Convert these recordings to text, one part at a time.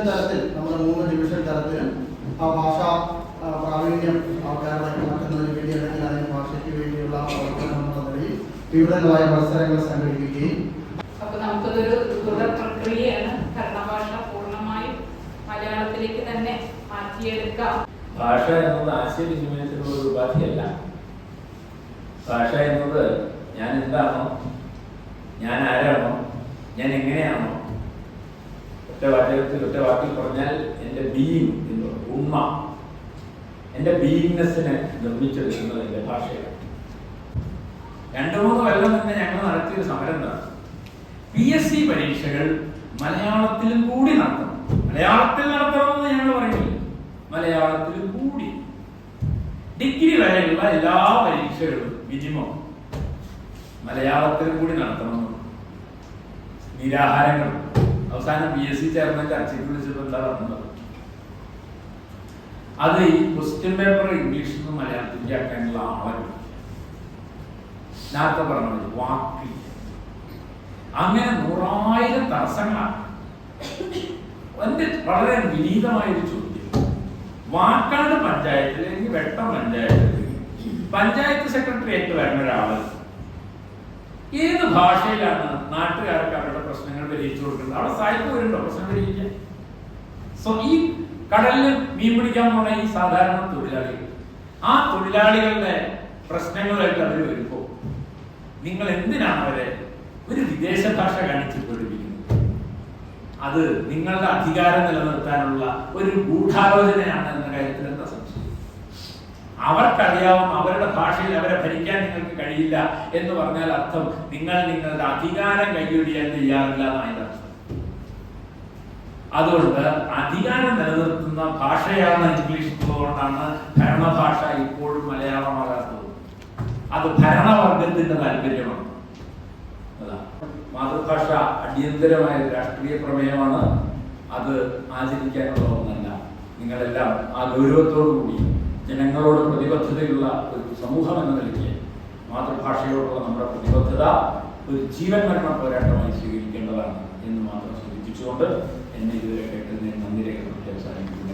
Division തലത്തിൽ നമ്മുടെ മൂന്ന് ഡിവിഷൻ തലത്തിലും ആ ഭാഷ പ്രാവീണ്യം ആൾക്കാരിലേക്ക് മാറ്റുന്നതിന് വേണ്ടി അല്ലെങ്കിൽ അതിന് ഭാഷയ്ക്ക് വേണ്ടിയുള്ള പ്രവർത്തനം എന്നുള്ള നിലയിൽ വിവിധങ്ങളായ മത്സരങ്ങൾ സംഘടിപ്പിക്കുകയും അപ്പൊ നമുക്കതൊരു തുടർ പ്രക്രിയയാണ്. ഭരണഭാഷ പൂർണമായും മലയാളത്തിലേക്ക് തന്നെ മാറ്റിയെടുക്കാം. ഭാഷ എന്നത് ആശയവിനിമയത്തിനുള്ള ഒരു ഉപാധിയല്ല. ഭാഷ എന്നത് ഞാൻ എന്താണോ ഞാൻ ആരാണോ ഞാൻ എങ്ങനെയാണോ ഒറ്റ വാചകത്തിൽ ഒറ്റ വാക്കിൽ പറഞ്ഞാൽ എന്റെ ബീയിങ് എന്ന്. ഉണ്മ എന്റെ ബീയിങ്നെസ്സിനെ നിർമ്മിച്ചെടുക്കുന്നത് എന്റെ ഭാഷയാണ്. രണ്ടു മൂന്ന് കൊല്ലം തന്നെ ഞങ്ങൾ നടത്തിയൊരു സമരം എന്താണ് പി എസ് സി പരീക്ഷകൾ മലയാളത്തിലും കൂടി നടത്തണം. മലയാളത്തിൽ നടത്തണമെന്ന് ഞങ്ങൾ പറയുന്നില്ല. മലയാളത്തിലും കൂടി. ഡിഗ്രി വരെയുള്ള എല്ലാ പരീക്ഷകളും മിനിമം മലയാളത്തിലും കൂടി നടത്തണം. നിരാഹാരങ്ങൾ അവസാനം പി എസ് സി ചെയർമാൻ ചർച്ചയ്ക്ക് വിളിച്ചപ്പോൾ എന്താ പറഞ്ഞത്? അത് ഈ ക്വസ്റ്റ്യൻ പേപ്പർ ഇംഗ്ലീഷിൽ നിന്ന് മലയാളത്തിലേക്ക് ആക്കാനുള്ള ആളല്ല നേരത്തെ പറഞ്ഞത് വാക്കിൽ അങ്ങനെ നൂറായിരം തടസ്സങ്ങളാണ്. എന്റെ വളരെ വിനീതമായൊരു ചോദ്യം. വാക്കാട് പഞ്ചായത്തിൽ അല്ലെങ്കിൽ വെട്ടം പഞ്ചായത്തിൽ പഞ്ചായത്ത് സെക്രട്ടേറിയറ്റ് വരുന്ന ഒരാൾ ഏത് ഭാഷയിലാണ് നാട്ടുകാർക്ക് അവരുടെ പ്രശ്നങ്ങൾ പരിഹരിച്ചു കൊടുക്കുന്നത്? അവിടെ സാഹിത്യം വരുന്നുണ്ടോ പ്രശ്നം പരിഹരിക്കാൻ? സോ ഈ കടലിൽ മീൻ പിടിക്കാൻ പോണ ഈ സാധാരണ തൊഴിലാളികൾ ആ തൊഴിലാളികളുടെ പ്രശ്നങ്ങളായിട്ട് അവർ വരുമ്പോൾ നിങ്ങൾ എന്തിനാണ് അവരെ ഒരു വിദേശ ഭാഷ കാണിച്ച് പഠിപ്പിക്കുന്നത് അത് നിങ്ങളുടെ അധികാരം നിലനിർത്താനുള്ള ഒരു ഗൂഢാലോചനയാണ് എന്ന കാര്യത്തിൽ എന്താ സംശയം? അവർക്കറിയാവും അവരുടെ ഭാഷയിൽ അവരെ ഭരിക്കാൻ നിങ്ങൾക്ക് കഴിയില്ല എന്ന് പറഞ്ഞാൽ അർത്ഥം നിങ്ങൾ നിങ്ങളുടെ അധികാരം കൈയൊഴിയാൻ തയ്യാറില്ല എന്നാണ് അർത്ഥം. അതുകൊണ്ട് അധികാരം നിലനിർത്തുന്ന ഭാഷയാണ് ഇംഗ്ലീഷ് എന്നതുകൊണ്ടാണ് ഭരണഭാഷ ഇപ്പോഴും മലയാളമാകാത്തത്? അത് ഭരണവർഗത്തിന്റെ താല്പര്യമാണ്. മാതൃഭാഷ അടിയന്തരമായ രാഷ്ട്രീയ പ്രമേയമാണ്. അത് ആചരിക്കാനുള്ള ഒന്നല്ല. നിങ്ങളെല്ലാം ആ ഗൗരവത്തോടു കൂടി ജനങ്ങളോട് പ്രതിബദ്ധതയുള്ള ഒരു സമൂഹം എന്ന നിലയ്ക്ക് മാതൃഭാഷയോടുള്ള നമ്മുടെ പ്രതിബദ്ധത ഒരു ജീവൻ മരണ പോരാട്ടമായി സ്വീകരിക്കേണ്ടതാണ് എന്ന് മാത്രം സൂചിപ്പിച്ചുകൊണ്ട് എന്നെ ഇതുവരെ കേട്ടതിന് നന്ദി രേഖപ്പെടുത്തി അവസാനിപ്പിക്കുന്നു.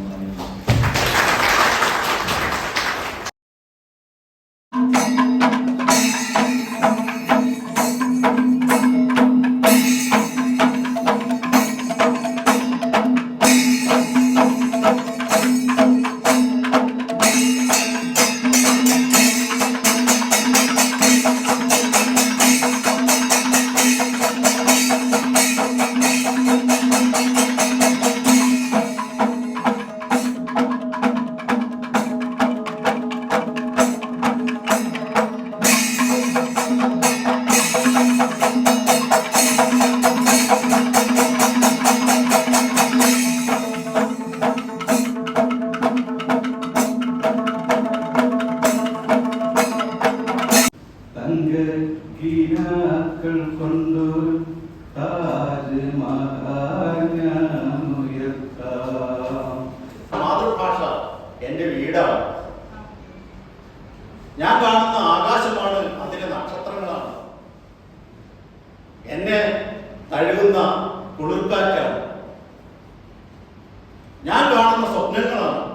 മാതൃഭാഷ എന്റെ വീടാണ്. ഞാൻ കാണുന്ന ആകാശമാണ് അതിലെ നക്ഷത്രങ്ങളാണ്. എന്നെ തഴുകുന്ന കുളിർക്കാറ്റാണ്. ഞാൻ കാണുന്ന സ്വപ്നങ്ങൾ